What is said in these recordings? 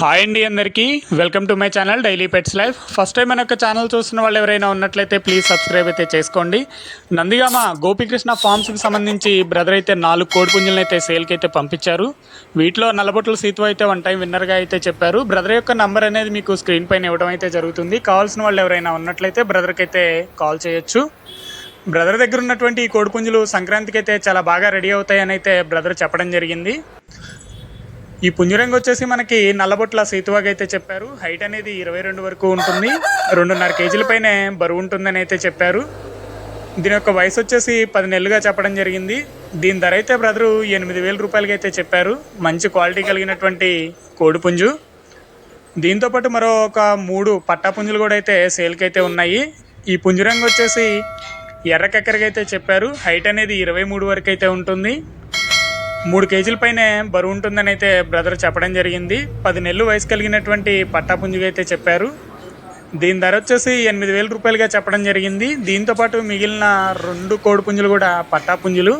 Hi అండి అందరికీ. Welcome to my channel daily pets life first time మన యొక్క ఛానల్ చూస్తున్న వాళ్ళు ఎవరైనా ఉన్నట్లయితే ప్లీజ్ సబ్స్క్రైబ్ అయితే చేసుకోండి. నందిగామ గోపీకృష్ణ ఫార్మ్స్కి సంబంధించి బ్రదర్ అయితే నాలుగు కోడి పుంజులను అయితే సేల్కి అయితే పంపించారు. వీటిలో నల్లబొట్ల సీతు అయితే వన్ టైం విన్నర్గా అయితే చెప్పారు. బ్రదర్ యొక్క నంబర్ అనేది మీకు స్క్రీన్ పైన ఇవ్వడం అయితే జరుగుతుంది. కావాల్సిన వాళ్ళు ఎవరైనా ఉన్నట్లయితే బ్రదర్కి అయితే కాల్ చేయొచ్చు. బ్రదర్ దగ్గర ఉన్నటువంటి ఈ కోడిపుంజులు సంక్రాంతికి అయితే చాలా బాగా రెడీ అవుతాయని అయితే బ్రదర్ చెప్పడం జరిగింది. ఈ పుంజరంగు వచ్చేసి మనకి నల్లబొట్ల సీతువాగా అయితే చెప్పారు. హైట్ అనేది ఇరవై రెండు వరకు ఉంటుంది. రెండున్నర కేజీల పైనే బరువు ఉంటుందని అయితే చెప్పారు. దీని యొక్క వయసు వచ్చేసి పది నెలలుగా చెప్పడం జరిగింది. దీని ధర అయితే బ్రదరు ఎనిమిది వేల రూపాయలకి అయితే చెప్పారు. మంచి క్వాలిటీ కలిగినటువంటి కోడిపుంజు దీంతో పాటు మరో ఒక మూడు పట్టా పుంజులు కూడా అయితే సేల్కి అయితే ఉన్నాయి. ఈ పుంజురంగు వచ్చేసి ఎర్రకెక్కరికైతే చెప్పారు. హైట్ అనేది ఇరవై మూడు వరకు అయితే ఉంటుంది. మూడు కేజీల పైనే బరువు ఉంటుందని అయితే బ్రదర్ చెప్పడం జరిగింది. పది నెలలు వయసు కలిగినటువంటి పట్టాపుంజుగా అయితే చెప్పారు. దీని ధర వచ్చేసి ఎనిమిది వేల రూపాయలుగా చెప్పడం జరిగింది. దీంతో పాటు మిగిలిన రెండు కోడి పుంజులు కూడా పట్టాపుంజులు.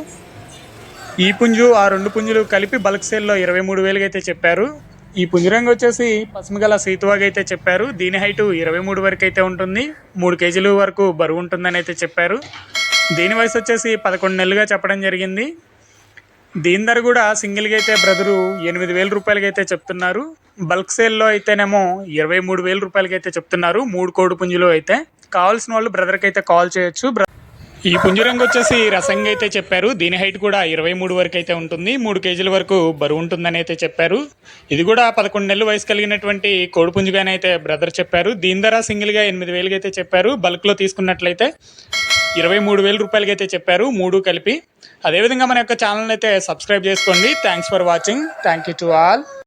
ఈ పుంజు ఆ రెండు పుంజులు కలిపి బల్క్ సేల్లో ఇరవై మూడు వేలుగా అయితే చెప్పారు. ఈ పుంజురంగు వచ్చేసి పసుమగల సీతువాగా అయితే చెప్పారు. దీని హైటు ఇరవై మూడు వరకు అయితే ఉంటుంది. మూడు కేజీల వరకు బరువు ఉంటుందని అయితే చెప్పారు. దీని వయసు వచ్చేసి పదకొండు నెలలుగా చెప్పడం జరిగింది. దీని ధర కూడా సింగిల్గా అయితే బ్రదరు ఎనిమిది వేల రూపాయలకి అయితే చెప్తున్నారు. బల్క్ సేల్లో అయితేనేమో ఇరవై మూడు వేల రూపాయలకి అయితే చెప్తున్నారు. మూడు కోడి పుంజులు అయితే కావాల్సిన వాళ్ళు బ్రదర్కి అయితే కాల్ చేయొచ్చు. బ్ర- ఈ పుంజరంగు వచ్చేసి రసంగా అయితే చెప్పారు. దీని హైట్ కూడా ఇరవై మూడు వరకు అయితే ఉంటుంది. మూడు కేజీల వరకు బరువు ఉంటుందని అయితే చెప్పారు. ఇది కూడా పదకొండు నెలలు వయసు కలిగినటువంటి కోడిపుంజుగానే అయితే బ్రదర్ చెప్పారు. దీని ధర సింగిల్గా ఎనిమిది వేలుగా అయితే చెప్పారు. బల్క్లో తీసుకున్నట్లయితే ఇరవై మూడు వేల రూపాయలకి అయితే చెప్పారు మూడు కలిపి. అదేవిధంగా మన యొక్క ఛానల్ అయితే సబ్స్క్రైబ్ చేసుకోండి. Thanks for watching thank you to all